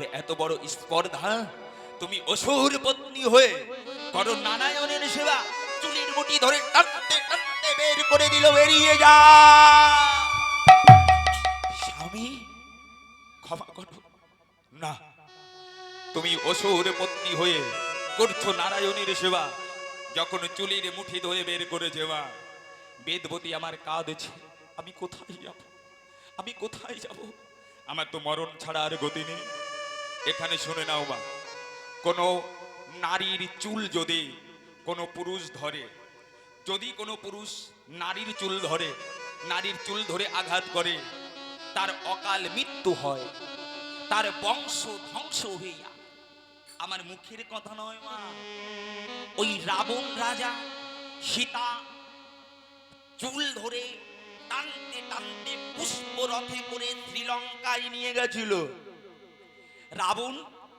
তোমার এত বড় স্পর্ধা? তুমি অসুর পত্নী হয়ে করো নারায়ণের সেবা, চুলির মুঠি ধরে টানতে টানতে বের করে দিল, বেরিয়ে যা। স্বামী, ক্ষমা করো। না, তুমি অসুর পত্নী হয়ে করছ নারায়ণের সেবা, যখন চুলির মুঠি ধরে বের করেছে মা বেদবতী, আমার কাঁদছে। আমি কোথায় যাব? আমি কোথায় যাব? আমার তো মরণ ছাড়া আর গতি নেই। এখানে শুনে নাও মা। কোনো নারীর চুল যদি কোনো পুরুষ ধরে, যদি কোনো পুরুষ নারীর চুল ধরে, নারীর চুল ধরে আঘাত করে, তার অকাল মৃত্যু হয়, তার বংশ ধ্বংস যায়। আমার মুখের কথা নয় মা। ওই রাবণ রাজা সীতা চুল ধরে টানতে টানতে পুষ্প রথে করে শ্রীলঙ্কায় নিয়ে গেছিল। রাবণ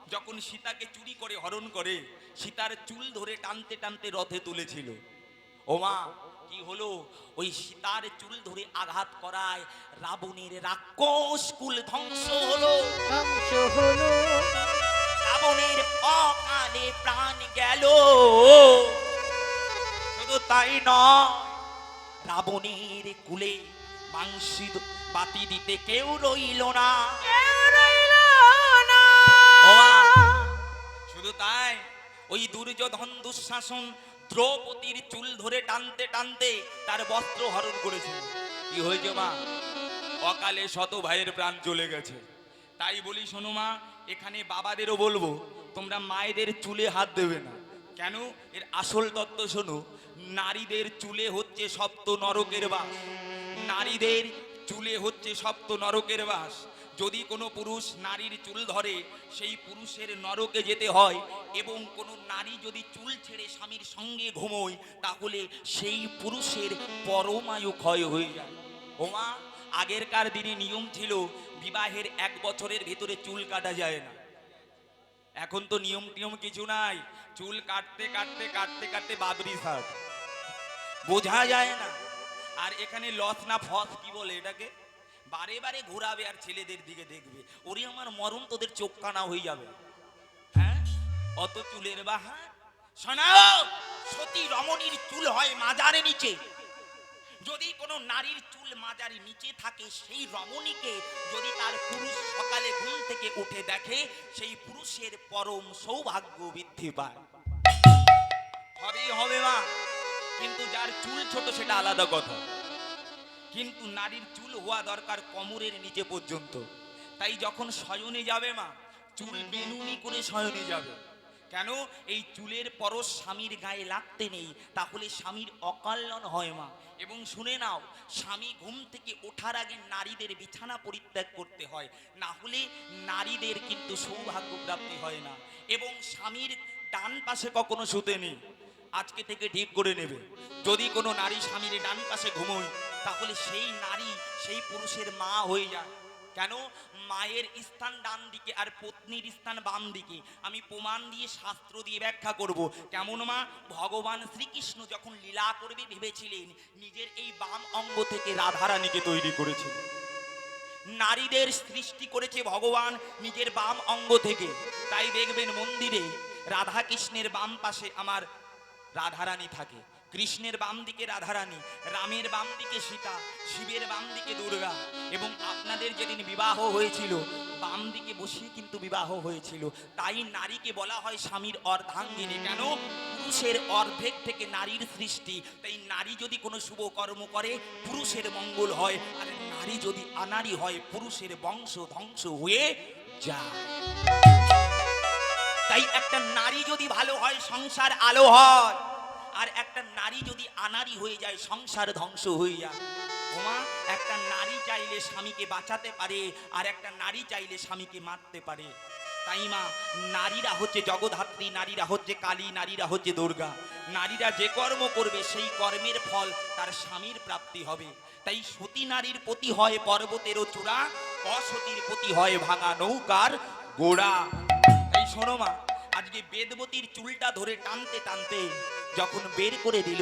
যখন সীতাকে চুরি করে হরণ করে সীতার চুল ধরে টানতে টানতে রথে তুলেছিল। ওমা কি হলো? ওই সীতার চুল ধরে আঘাত করায় রাবণের রাক্ষস কুল ধ্বংস হলো। রাবণের অকালে প্রাণ গেল। শুধু তাই নয় রাবণের কুলে মাংসি বাতি দিতে কেউ রইল না। ওই দুর্যোধন দুঃশাসন দ্রৌপদীর চুল ধরে টানতে টানতে তার বস্ত্র হরণ করেছিল। কি হয়েছে মা? অকালে শত ভাইয়ের প্রাণ চলে গেছে। তাই বলি, শোনো মা, এখানে বাবাদেরও বলব, তোমরা মায়েদের চুলে হাত দেবে না। কেন? এর আসল তত্ত্ব শোনো, নারীদের চুলে হচ্ছে সপ্ত নরকের বাস। নারীদের চুলে হচ্ছে সপ্ত নরকের বাস। যদি কোনো পুরুষ নারীর চুল ধরে, সেই পুরুষের নরকে যেতে হয় এবং কোনো নারী যদি চুল ছেড়ে স্বামীর সঙ্গে ঘুমোয়, তাহলে সেই পুরুষের পরমায়ু ক্ষয় হয়ে যায়। ওমা আগেরকার দিনে নিয়ম ছিল, বিবাহের এক বছরের ভেতরে চুল কাটা যায় না। এখন তো নিয়ম টিয়ম কিছু নাই, চুল কাটতে কাটতে কাটতে কাটতে বাবরি শার্ট বোঝা যায় না। আর এখানে লস না ফস কি বলে এটাকে? বারে বারে ঘোরাবে আর ছেলেদের দিকে দেখবে। ওরে আমার মরণ তোদের চোখ কানা হয়ে যাবে। হ্যাঁ? অত চুলের বাহার? শোনাও সতী রমণীর চুল হয় মাজারে নিচে। যদি কোনো নারীর চুল মাজারি নিচে থাকে, সেই রমণীকে যদি তার পুরুষ সকালে ঘুম থেকে উঠে দেখে, সেই পুরুষের পরম সৌভাগ্য বৃদ্ধি পায়। হবেই হবে মা। কিন্তু যার চুল ছোট, সেটা আলাদা কথা। কিন্তু নারীর চুল হওয়া দরকার কমরের নিচে পর্যন্ত। তাই যখন শয়নে যাবে মা, চুল বেনুনি করে শয়নে যাবে। কেন? এই চুলের পরশ স্বামীর গায়ে লাগতে নেই, তাহলে স্বামীর অকল্যাণ হয় মা। এবং শুনে নাও, স্বামী ঘুম থেকে ওঠার আগে নারীদের বিছানা পরিত্যাগ করতে হয়, না হলে নারীদের কিন্তু সৌভাগ্য প্রাপ্তি হয় না। এবং স্বামীর ডান পাশে কখনো শুতে নেই। আজকে থেকে ঠিক করে নেবে। যদি কোনো নারী স্বামীর ডান পাশে ঘুমোয় তাহলে সেই নারী, সেই পুরুষের মা হয়ে যায়। কেন? মায়ের স্থান ডান দিকে আর পত্নীর স্থান বাম দিকে। আমি প্রমাণ দিয়ে, শাস্ত্র দিয়ে ব্যাখ্যা করব। কেমন মা? ভগবান শ্রীকৃষ্ণ যখন লীলা করবে ভেবেছিলেন, নিজের এই বাম অঙ্গ থেকে রাধারানীকে তৈরি করেছিলেন নারীদের সৃষ্টি করেছে ভগবান নিজের বাম অঙ্গ থেকে। তাই দেখবেন মন্দিরে রাধা কৃষ্ণের বাম পাশে আমার রাধারানী থাকে। কৃষ্ণের বাম দিকে রাধারানী, রামের বাম দিকে সীতা, শিবের বাম দিকে দুর্গা এবং আপনাদের যেদিন বিবাহ হয়েছিল, বাম দিকে বসিয়ে কিন্তু বিবাহ হয়েছিল। তাই নারীকে বলা হয় স্বামীর অর্ধাঙ্গিনী। কেন? পুরুষের অর্ধেক থেকে নারীর সৃষ্টি। তাই নারী যদি কোনো শুভ কর্ম করে, পুরুষের মঙ্গল হয়। আর নারী যদি আনারি হয়, পুরুষের বংশ ধ্বংস হয়ে যায়। তাই একটা নারী যদি ভালো হয়, সংসার আলো হয়। আর একটা নারী যদি আনারি হয়ে যায়, সংসার ধ্বংস হয়ে যায়। ওমা, একটা নারী চাইলে স্বামীকে বাঁচাতে পারে, আর একটা নারী চাইলে স্বামীকে মারতে পারে। তাই মা, নারীরা হচ্ছে জগধাত্রী নারীরা হচ্ছে কালী, নারীরা হচ্ছে দুর্গা। নারীরা যে কর্ম করবে, সেই কর্মের ফল তার স্বামীর প্রাপ্তি হবে। তাই সতী নারীর প্রতি হয় পর্বতেরও চূড়া, অসতীর প্রতি হয় ভাঙা নৌকার গোড়া। তাই শোনো মা আজকে বেদবতীর চুলটা ধরে টানতে টানতে যখন বের করে দিল,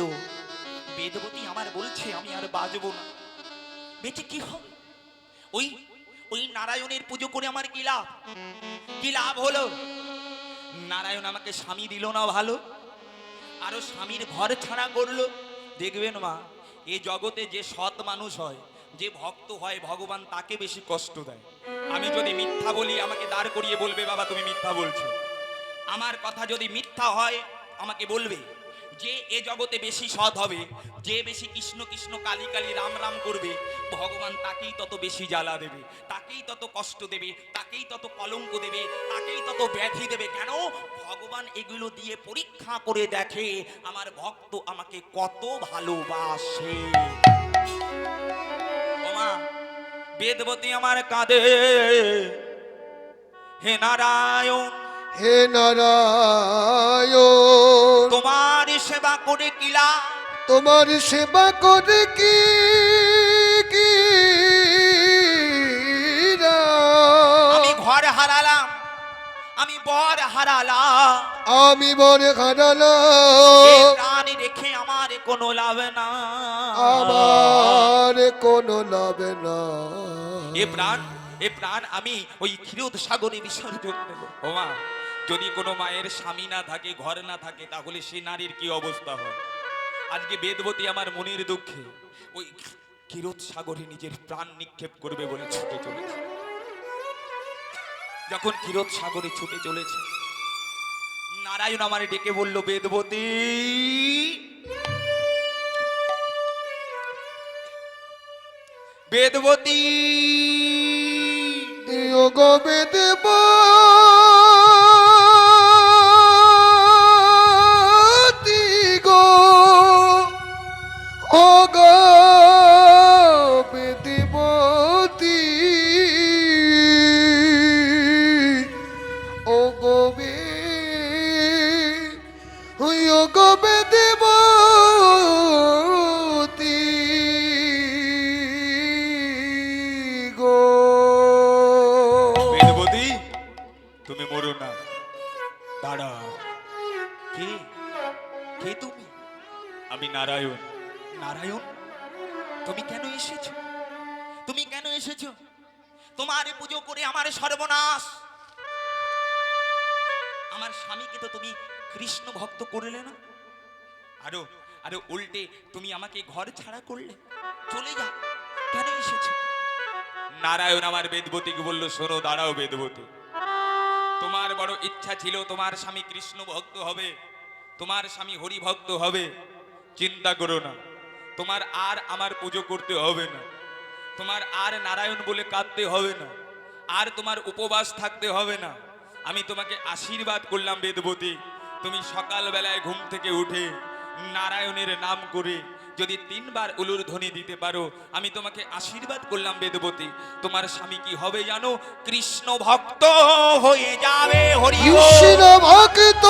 বেদবতী আমার বলছে, আমি আর বাজবো না। বেঁচে কি হবে ওই ওই নারায়ণের পুজো করে আমার কি লাভ? কি লাভ হলো? নারায়ণ আমাকে স্বামী দিল না ভালো। আরও স্বামীর ঘর ছাড়া করল। দেখবেন মা, এ জগতে যে সৎ মানুষ হয়, যে ভক্ত হয়, ভগবান তাকে বেশি কষ্ট দেয়। আমি যদি মিথ্যা বলি, আমাকে দাঁড় করিয়ে বলবে, বাবা, তুমি মিথ্যা বলছো। আমার কথা যদি মিথ্যা হয়, আমাকে বলবে যে এ জগতে বেশি সৎ হবে, যে বেশি কৃষ্ণ কৃষ্ণ কালী কালী রাম রাম করবে, ভগবান তাকেই তত বেশি জ্বালা দেবে, তাকেই তত কষ্ট দেবে, তাকেই তত কলঙ্ক দেবে, তাকেই তত ব্যাধি দেবে। কেন? ভগবান এগুলো দিয়ে পরীক্ষা করে দেখে আমার ভক্ত আমাকে কত ভালোবাসে। বেদবতী আমার কাঁদে। হে নারায়ণ হে নারায়ণ। তোমার সেবা করে কিলা তোমার সেবা করে কি? আমি ঘর হারালাম আমি বর হারালাম। আমি প্রাণ রেখে আমার কোনো লাভ না। আমার কোনো লাভ না। এ প্রাণ এ প্রাণ আমি ওই ক্ষীরোদ সাগরে বিসর্জন দেব ওমা, যদি কোনো মায়ের স্বামী না থাকে, ঘর না থাকে, তাহলে সে নারীর কি অবস্থা হয়? আজকে বেদবতী আমার মনের দুঃখে ওই ক্ষীরোদ সাগরে নিজের প্রাণ নিক্ষেপ করবে বলে ছুটে চলেছে। যখন ক্ষীরোদ সাগরে ছুটে চলেছে, নারায়ণ আমার ডেকে বলল, বেদবতী বেদবতী গবে দেব আরও আরও উল্টে তুমি আমাকে ঘর ছাড়া করলে, চলে যা, কেন এসেছ? নারায়ণ আমার বেদবতীকে বলল, শোনো, দাঁড়াও বেদবতী। তোমার বড় ইচ্ছা ছিল, তোমার স্বামী কৃষ্ণ ভক্ত হবে, তোমার স্বামী হরি ভক্ত হবে, চিন্তা করো না, তোমার আর আমার পুজো করতে হবে না, তোমার আর নারায়ণ বলে কাঁদতে হবে না, আর তোমার উপবাস থাকতে হবে না। আমি তোমাকে আশীর্বাদ করলাম বেদবতী, তুমি সকালবেলায় ঘুম থেকে উঠে নারায়ণের নাম করে যদি তিনবার উলুর ধ্বনি দিতে পারো আমি তোমাকে আশীর্বাদ করলাম বেদবতী। তোমার স্বামী কি হবে জানো? কৃষ্ণ ভক্ত হয়ে যাবে হরি কৃষ্ণ ভক্ত।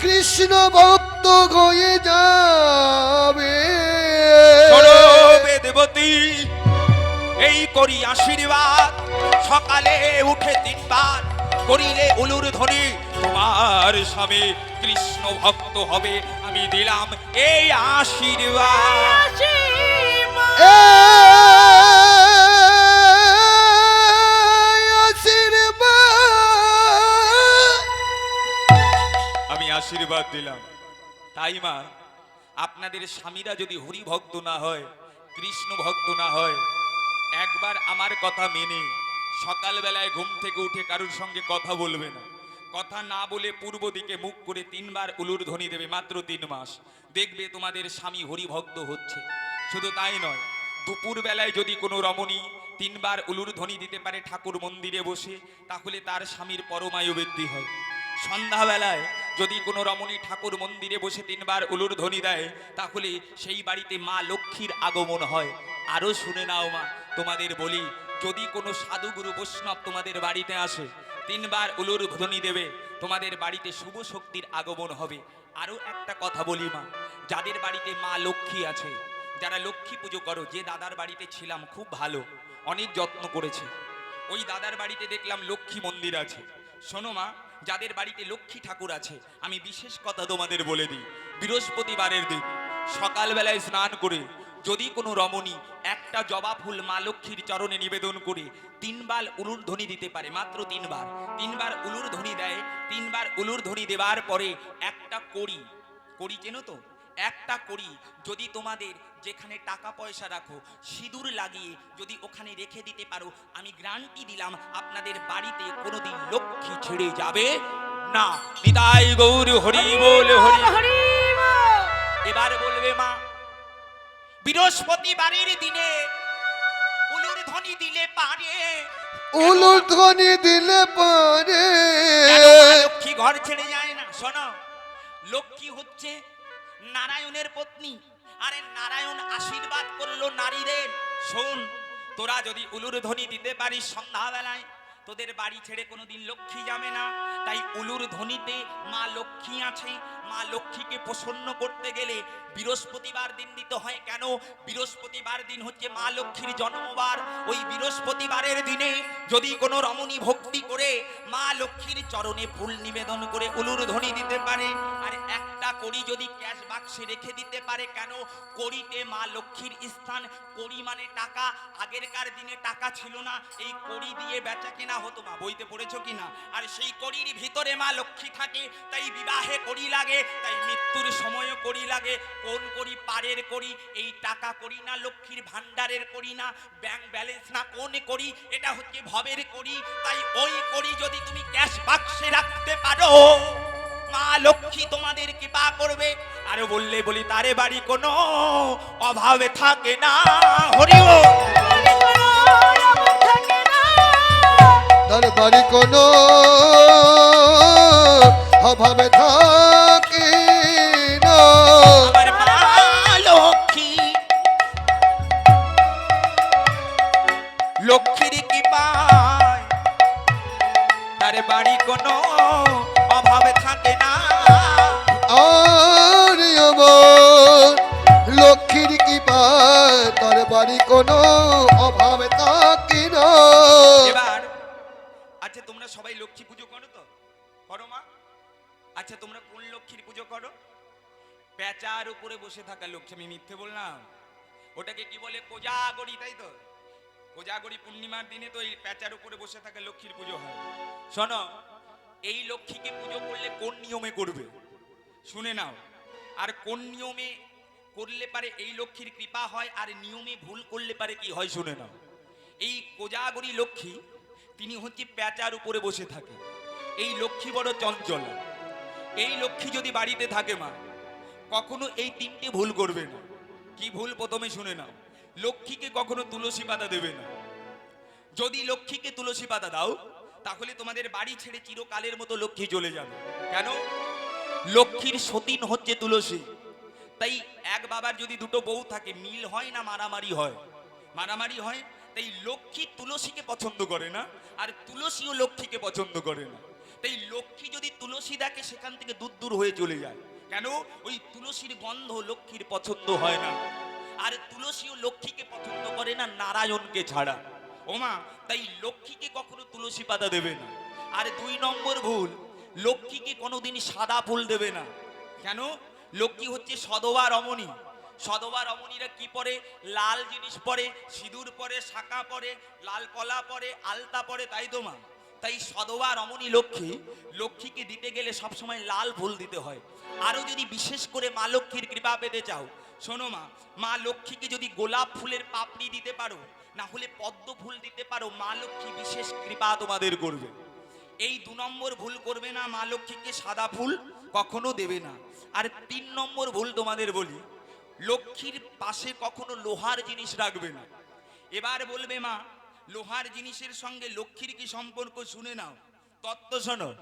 কৃষ্ণ ভক্ত হয়ে যাবে। বেদবতী এই করি আশীর্বাদ। সকালে উঠে তিনবার করিলে উলুর ধ্বনি। তোমার স্বামী কৃষ্ণ ভক্ত হবে আমি দিলাম এই আশীর্বাদ। আমি আশীর্বাদ দিলাম। তাই মা আপনাদের স্বামীরা যদি হরি ভক্ত না হয় কৃষ্ণ ভক্ত না হয় একবার আমার কথা মেনে সকালবেলায় ঘুম থেকে উঠে কারোর সঙ্গে কথা বলবে না। কথা না বলে পূর্ব দিকে মুখ করে তিনবার উলুর ধ্বনি দেবে মাত্র তিন মাস। দেখবে তোমাদের স্বামী হরিভক্ত হচ্ছে। শুধু তাই নয় দুপুর বেলায় যদি কোনো রমণী তিনবার উলুর ধ্বনি দিতে পারে ঠাকুর মন্দিরে বসে, তাহলে তার স্বামীর পরমায়ু বৃদ্ধি হয়। সন্ধ্যাবেলায় যদি কোনো রমণী ঠাকুর মন্দিরে বসে তিনবার উলুর ধ্বনি দেয়, তাহলে সেই বাড়িতে মা লক্ষ্মীর আগমন হয়। আরও শুনে নাও মা, তোমাদের বলি, যদি কোনো সাধুগুরু বৈষ্ণব তোমাদের বাড়িতে আসে তিনবার উলুর ধ্বনি দেবে, তোমাদের বাড়িতে শুভ শক্তির আগমন হবে। আরও একটা কথা বলি মা, যাদের বাড়িতে মা লক্ষ্মী আছে, যারা লক্ষ্মী পুজো করো, যে দাদার বাড়িতে ছিলাম খুব ভালো, অনেক যত্ন করেছে। ওই দাদার বাড়িতে দেখলাম লক্ষ্মী মন্দির আছে। শোনো মা, যাদের বাড়িতে লক্ষ্মী ঠাকুর আছে, আমি বিশেষ কথা তোমাদের বলে দিই। বৃহস্পতিবারের দিন সকালবেলায় স্নান করে যদি কোনো রমণী একটা একটা জবা ফুল মা লক্ষ্মীর চরণে নিবেদন করে। তিনবার উলুর ধ্বনি দিতে পারে মাত্র তিনবার। তিনবার উলুর ধ্বনি দেয় তিনবার উলুর ধ্বনি দেওয়ার পরে একটা কড়ি কড়ি চেনো তো? একটা কড়ি যদি তোমাদের যেখানে টাকা পয়সা রাখো সিঁদুর লাগিয়ে যদি ওখানে রেখে দিতে পারো আমি গ্রান্টি দিলাম আপনাদের বাড়িতে কোনোদিন লক্ষ্মী ছেড়ে যাবে না। নিতাই গৌর হরি বল হরি। হরি এবার বলবে মা বৃহস্পতিবারের দিনে উলুর ধ্বনি দিলে পারে। উলুর ধ্বনি দিলে পারে। লক্ষ্মী ঘর ছেড়ে যায় না? শোনো লক্ষ্মী হচ্ছে নারায়ণের পত্নী। আরে নারায়ণ আশীর্বাদ করল নারীদের। শোন তোরা যদি উলুর ধ্বনি দিতে পারিস সন্ধ্যাবেলায় তোদের বাড়ি ছেড়ে কোনোদিন লক্ষ্মী যাবে না। তাই উলুর ধ্বনিতে মা লক্ষ্মী আছে। মা লক্ষ্মীকে প্রসন্ন করতে গেলে বৃহস্পতিবার দিন দিতে হয় কেন? বৃহস্পতিবার দিন হচ্ছে মা লক্ষ্মীর জন্মবার। ওই বৃহস্পতিবারের দিনে যদি কোনো রমণী ভক্তি করে, মা লক্ষ্মীর চরণে ফুল নিবেদন করে উলুর ধ্বনি দিতে পারে। আর একটা কড়ি যদি ক্যাশ বাক্সে রেখে দিতে পারে কেন? কড়িতে মা লক্ষ্মীর স্থান, কড়ি মানে টাকা। আগেরকার দিনে টাকা ছিল না। এই কড়ি দিয়ে বেচা কেনা হতো মা, বইতে পড়েছো কিনা আর সেই কড়ির ভিতরে মা লক্ষ্মী থাকে, তাই বিবাহে কড়ি লাগে, তাই মৃত্যুর সময়ও কড়ি লাগে। কোন কড়ি পারের কড়ি এই টাকা করি না, লক্ষ্মীর ভান্ডারের করি না ব্যাংক ব্যালেন্স না কোন করি, এটা হচ্ছে ভবের করি। তাই ওই করি যদি তুমি ক্যাশ বাক্সে রাখতে পারো। মা লক্ষ্মী তোমাদের কৃপা করবে। আর বললে বলি, তারে বাড়ি কোনো অভাবে থাকে না, হরিও। তার বাড়ি কোনো অভাবে থাকে না। লক্ষ্মী। লক্ষ্মীর কৃপায় তার বাড়ি কোনো অভাবে থাকে না। আর লক্ষ্মীর কি পায় তার বাড়ি কোনো অভাবে থাকে তোমরা সবাই লক্ষ্মী পুজো করো তো? করো মা। আচ্ছা তোমরা কোন লক্ষ্মীর পুজো করো? পেঁচার উপরে বসে থাকা লক্ষ্মী, আমি মিথ্যে বললাম। ওটাকে কি বলে কোজাগরি, তাই তো? কোজাগরি পূর্ণিমার দিনে তো এই পেঁচার উপরে বসে থাকা লক্ষ্মীর পুজো হয়। শোনো, এই লক্ষ্মীকে পুজো করলে কোন নিয়মে করবে? শুনে নাও। আর কোন নিয়মে করলে পারে এই লক্ষ্মীর কৃপা হয়, আর নিয়মে ভুল করলে পারে কি হয়, শুনে নাও। এই কোজাগরি লক্ষ্মী তিনি হচ্ছে পেঁচার উপরে বসে থাকে এই লক্ষ্মী বড় চঞ্চল। এই লক্ষ্মী যদি বাড়িতে থাকে মা, কখনো এই তিনটে ভুল করবে না। কি ভুল প্রথমে শুনে নাও। লক্ষ্মীকে কখনো তুলসী পাতা দেবে না। যদি লক্ষ্মীকে তুলসী পাতা দাও, তাহলে তোমাদের বাড়ি ছেড়ে চিরকালের মতো লক্ষ্মী চলে যাবে। কেন? লক্ষ্মীর সতীন হচ্ছে তুলসী। তাই এক বাবার যদি দুটো বউ থাকে, মিল হয় না মারামারি হয়? মারামারি হয় তাই লক্ষ্মী তুলসীকে পছন্দ করে না, আর তুলসীও লক্ষ্মীকে পছন্দ করে না। তাই লক্ষ্মী যদি তুলসী দেখে, সেখান থেকে দূর দূর হয়ে চলে যায়। কেন? ওই তুলসীর গন্ধ লক্ষ্মীর পছন্দ হয় না। আর তুলসীও লক্ষ্মীকে পছন্দ করে না, নারায়ণকে ছাড়া। ওমা তাই লক্ষ্মীকে কখনো তুলসী পাতা দেবে না। আর দুই নম্বর ভুল, লক্ষ্মীকে কোনোদিন সাদা ফুল দেবে না। কেন? লক্ষ্মী হচ্ছে সদবা রমণী। সদবা রমণীরা কি পরে? লাল জিনিস পরে, সিঁদুর পরে শাঁকা পরে, লাল কলা পরে, আলতা পরে, তাই তো মা? তাই সদবা রমণী লক্ষ্মী, লক্ষ্মীকে দিতে গেলে সবসময় লাল ফুল দিতে হয়। আরও যদি বিশেষ করে মা লক্ষ্মীর কৃপা পেতে চাও, শোনো মা মা লক্ষ্মীকে যদি গোলাপ ফুলের পাপড়ি দিতে পারো, না হলে পদ্ম ফুল দিতে পারো, মা লক্ষ্মী বিশেষ কৃপা তোমাদের করবে। এই দু নম্বর ভুল করবে না মা লক্ষ্মীকে সাদা ফুল কখনো দেবে না। আর তিন নম্বর ভুল তোমাদের বলি লক্ষ্মীর পাশে কখনো লোহার জিনিস রাখবে না। এবার বলবে মা, লোহার জিনিসের সঙ্গে লক্ষ্মীর কি সম্পর্ক শুনে নাও। তত্ত্ব শোনো,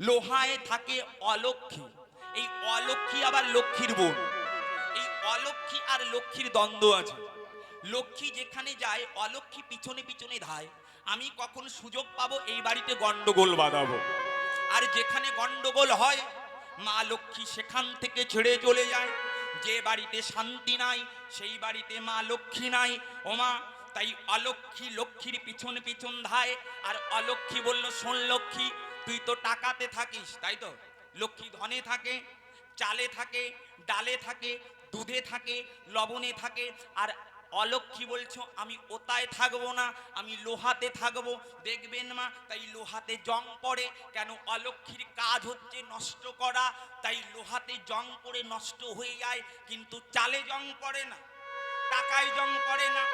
লোহায় থাকে অলক্ষ্মী, এই অলক্ষ্মী আবার লক্ষ্মীর বোন। এই অলক্ষ্মী আর লক্ষ্মীর দ্বন্দ্ব আছে। লক্ষ্মী যেখানে যায়, অলক্ষ্মী পিছনে পিছনে ধায়। আমি কখন সুযোগ পাবো এই বাড়িতে গন্ডগোল বাঁধাবো। আর যেখানে গন্ডগোল হয়, মা লক্ষ্মী সেখান থেকে ছেড়ে চলে যায়। যে বাড়িতে শান্তি নাই, সেই বাড়িতে মা লক্ষ্মী নাই। ও মা, তাই অলক্ষ্মী লক্ষ্মীর পিছন পিছন ধায়। আর অলক্ষ্মী বলল, শোন লক্ষ্মী, তুই তো টাকাতে থাকিস, তাই তো? লক্ষ্মী ধনে থাকে, চালে থাকে, ডালে থাকে, দুধে থাকে, লবণে থাকে। আর অলক্ষী বলছো, আমি ওতায় থাকব না, আমি লোহাতে থাকব। দেখবেন মা, তাই লোহাতে জং পড়ে, কেন অলক্ষীর কাজ হচ্ছে নষ্ট করা, তাই লোহাতে জং পড়ে নষ্ট হয়ে যায়, কিন্তু চালে জং পড়ে না, টাকায় জং পড়ে না,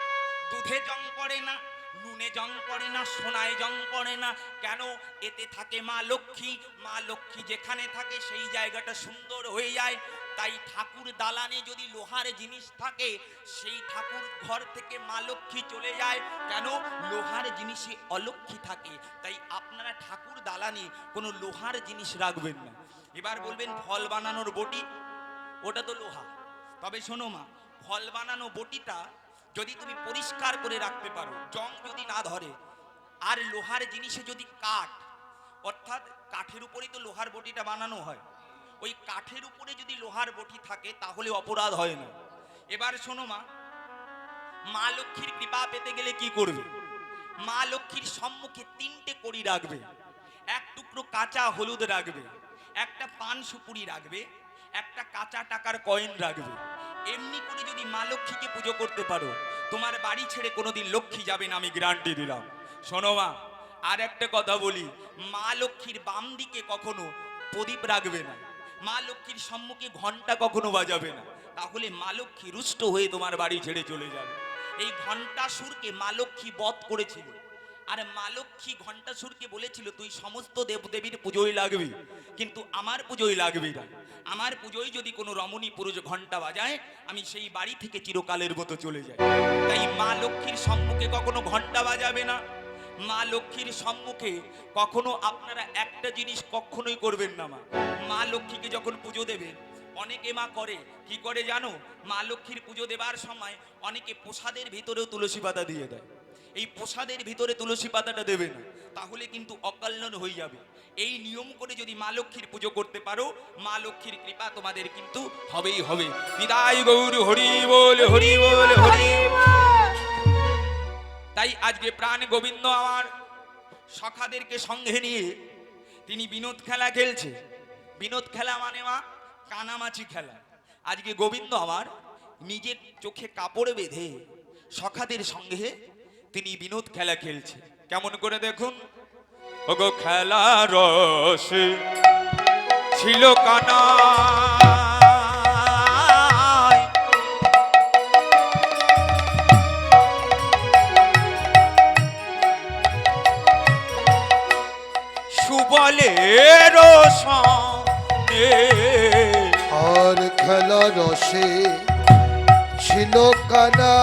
দুধে জং পড়ে না, নুনে জং পড়ে না, সোনায় জং পড়ে না। কেন? এতে থাকে মা লক্ষ্মী মা লক্ষ্মী যেখানে থাকে সেই জায়গাটা সুন্দর হয়ে যায়। তাই ঠাকুর দালানে যদি লোহার জিনিস থাকে, সেই ঠাকুর ঘর থেকে মা লক্ষ্মী চলে যায়। কেন? লোহার জিনিসে অলক্ষ্মী থাকে। তাই আপনারা ঠাকুর দালানে কোনো লোহার জিনিস রাখবেন না। এবার বলবেন, ফল বানানোর বটি? ওটা তো লোহা। তবে শোনো মা, ফল বানানো বটিটা যদি তুমি পরিষ্কার করে রাখতে পারো, জং যদি না ধরে, আর লোহার জিনিসে যদি কাঠ, অর্থাৎ কাঠের উপরেই তো লোহার বটিটা বানানো হয় ওই কাঠের উপরে যদি লোহার বটি থাকে, তাহলে অপরাধ হয় না। এবার শোনো মা মা লক্ষ্মীর কৃপা পেতে গেলে কি করবে? মা লক্ষ্মীর সম্মুখে তিনটে কড়ি রাখবে। এক টুকরো কাঁচা হলুদ রাখবে, একটা পান সুপুরি রাখবে, একটা কাঁচা টাকার কয়েন রাখবে। এমনি করে যদি মা লক্ষ্মীকে পুজো করতে পারো, তোমার বাড়ি ছেড়ে কোনোদিন লক্ষ্মী যাবে না, আমি গ্যারান্টি দিলাম। শোনো মা, আর একটা কথা বলি, মা লক্ষ্মীর বাম দিকে কখনো প্রদীপ রাখবে না। মা লক্ষ্মীর সম্মুখে ঘণ্টা কখনো বাজাবে না। তাহলে মা লক্ষ্মী রুষ্ট হয়ে তোমার বাড়ি ছেড়ে চলে যাবে। এই ঘণ্টা সুরকে মা লক্ষ্মী বধ করেছিল। আর মা লক্ষ্মী ঘণ্টা সুরকে বলেছিল, তুই সমস্ত দেবদেবীর পুজোয় লাগবি। কিন্তু আমার পুজোয় লাগবি না। আমার পুজোয় যদি কোনো রমণী পুরুষ ঘণ্টা বাজায়, আমি সেই বাড়ি থেকে চিরকালের মতো চলে যাই। তাই মা লক্ষ্মীর সম্মুখে কখনো ঘণ্টা বাজাবে না। মা লক্ষ্মীর সম্মুখে কখনো আপনারা একটা জিনিস কখনোই করবেন না মা। মা লক্ষ্মীকে যখন পুজো দেবেন অনেকে মা করে। কি করে জানো? মা লক্ষ্মীর পুজো দেবার সময় অনেকে প্রসাদের ভিতরেও তুলসী পাতা দিয়ে দেয়। এই প্রসাদের ভিতরে তুলসী পাতাটা দেবে না, তাহলে কিন্তু অকল্যাণ হয়ে যাবে। এই নিয়ম করে যদি মা লক্ষ্মীর পুজো করতে পারো, মা লক্ষ্মীর কৃপা তোমাদের কিন্তু হবেই হবে। বিদায় গৌর, হরি বল হরি বল, হরি তাই আজকে প্রাণ গোবিন্দ আমার সখাদেরকে সঙ্গে নিয়ে তিনি বিনোদ খেলা খেলছে। বিনোদ খেলা মানে মা, কানামাছি খেলা। আজকে গোবিন্দ আমার নিজের চোখে কাপড় বেঁধে সখাদের সঙ্গে তিনি বিনোদ খেলা খেলছে। কেমন করে দেখুন? ওগো খেলা রস ছিল কানা সুবলের সনে আর খেলা রসে ছিল কানা।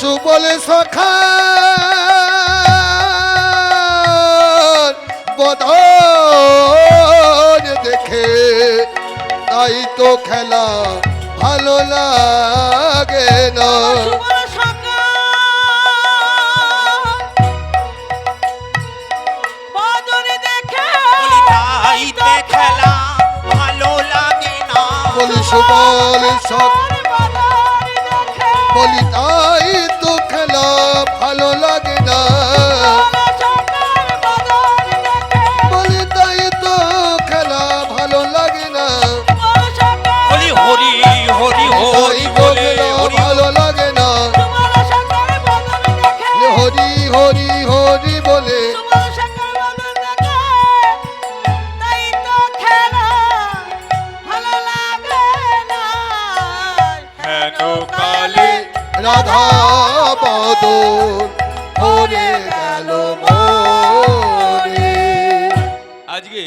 ওই সুবলে সখা বদন দেখে তাই তো খেলা ভালো লাগে না। বলি খেলা ভালো লাগে না। বলি সুবল সখ বলি তাই তো খেলা ভালো লাগে। আজকে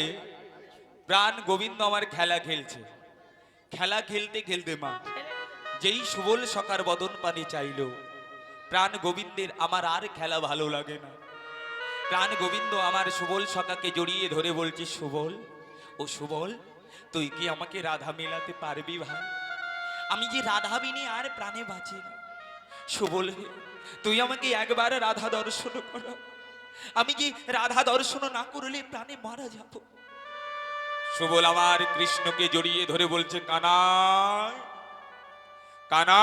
প্রাণ গোবিন্দ আমার খেলা খেলছে। খেলা খেলতে খেলতে মা, যেই সুবল সকার বদন পানি চাইলো, প্রাণ গোবিন্দের আমার আর খেলা ভালো লাগে না। প্রাণ গোবিন্দ আমার সুবল সকাকে জড়িয়ে ধরে বলছে, সুবল, ও সুবল, তুই কি আমাকে রাধা মেলাতে পারবি ভাই? আমি যে রাধা বিনে আর প্রাণে বাঁচি না। সুবল তুই আমাকে একবার রাধা দর্শন কর। আমি যে রাধা দর্শন না করলে প্রাণে মারা যাব? সুবল আমার কৃষ্ণকে জড়িয়ে ধরে বলছে কানাই কানা।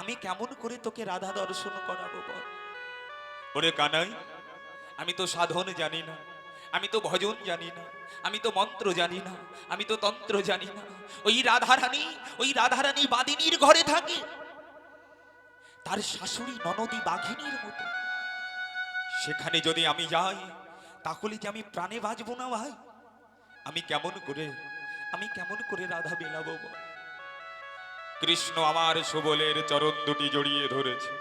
আমি কেমন করে তোকে রাধা দর্শন করাবো বল? ওরে কানাই, আমি তো সাধন জানি না, আমি তো ভজন জানি না, আমি তো মন্ত্র জানি না, আমি তো তন্ত্র জানি না। ওই রাধারানী ওই রাধারানী বাদিনীর ঘরে থাকে। তার শাশুড়ি ননদী বাঘিনীর মতো। সেখানে যদি আমি যাই, তাহলে কি আমি প্রাণে বাঁচবো না ভাই? আমি কেমন করে, আমি কেমন করে রাধা বেলাবো কৃষ্ণ আমার সুবলের চরণ দুটি জড়িয়ে ধরেছে।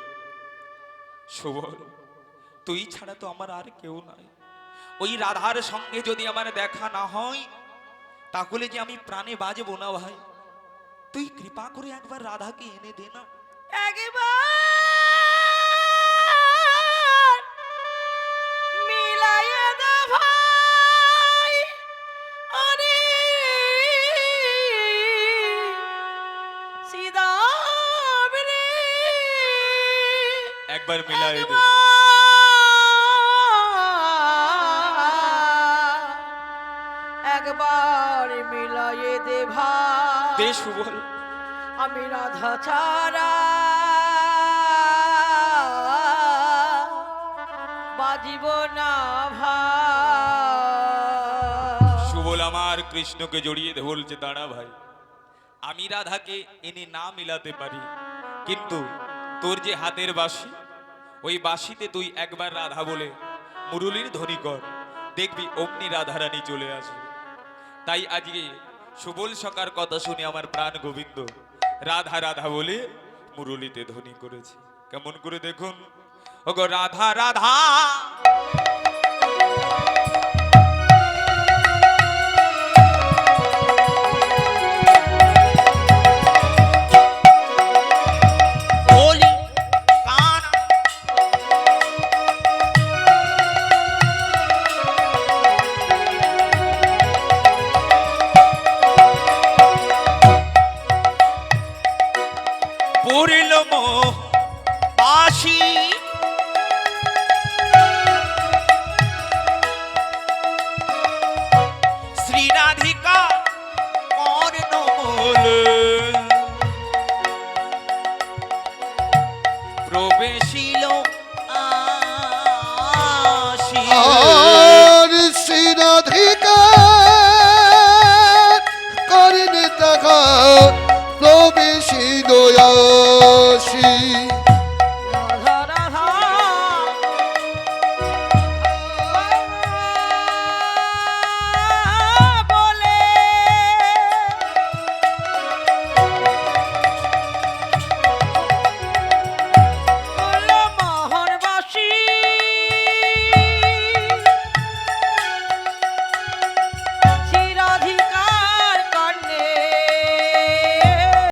সুবল, তুই ছাড়া তো আমার আর কেউ নাই। ওই রাধার সঙ্গে যদি আমার দেখা না হয়, তাহলে যে আমি প্রাণে বাজবো না ভাই? তুই কৃপা করে একবার রাধাকে এনে দে না। একবার মিলাইয়ে দে ভাই আরে সিদাবরে। একবার মিলাই দে। একবার মিলাইয়ে দে ভাই। দে আমি রাধা ছাড়া বাজিব না ভাই সুবল আমার কৃষ্ণকে জড়িয়ে বলছে, দাঁড়া ভাই। আমি রাধাকে এনে না মিলাতে পারি, কিন্তু তোর যে হাতের বাঁশি, ওই বাঁশিতে তুই একবার রাধা বলে মুরুলির ধ্বনি কর, দেখবি অমনি রাধারানী চলে আসবে। তাই আজকে সুবল সকার কথা শুনে আমার প্রাণ গোবিন্দ রাধা রাধা বলে মুরুলিতে ধ্বনি করেছে। কেমন করে দেখুন? ওগো রাধা রাধা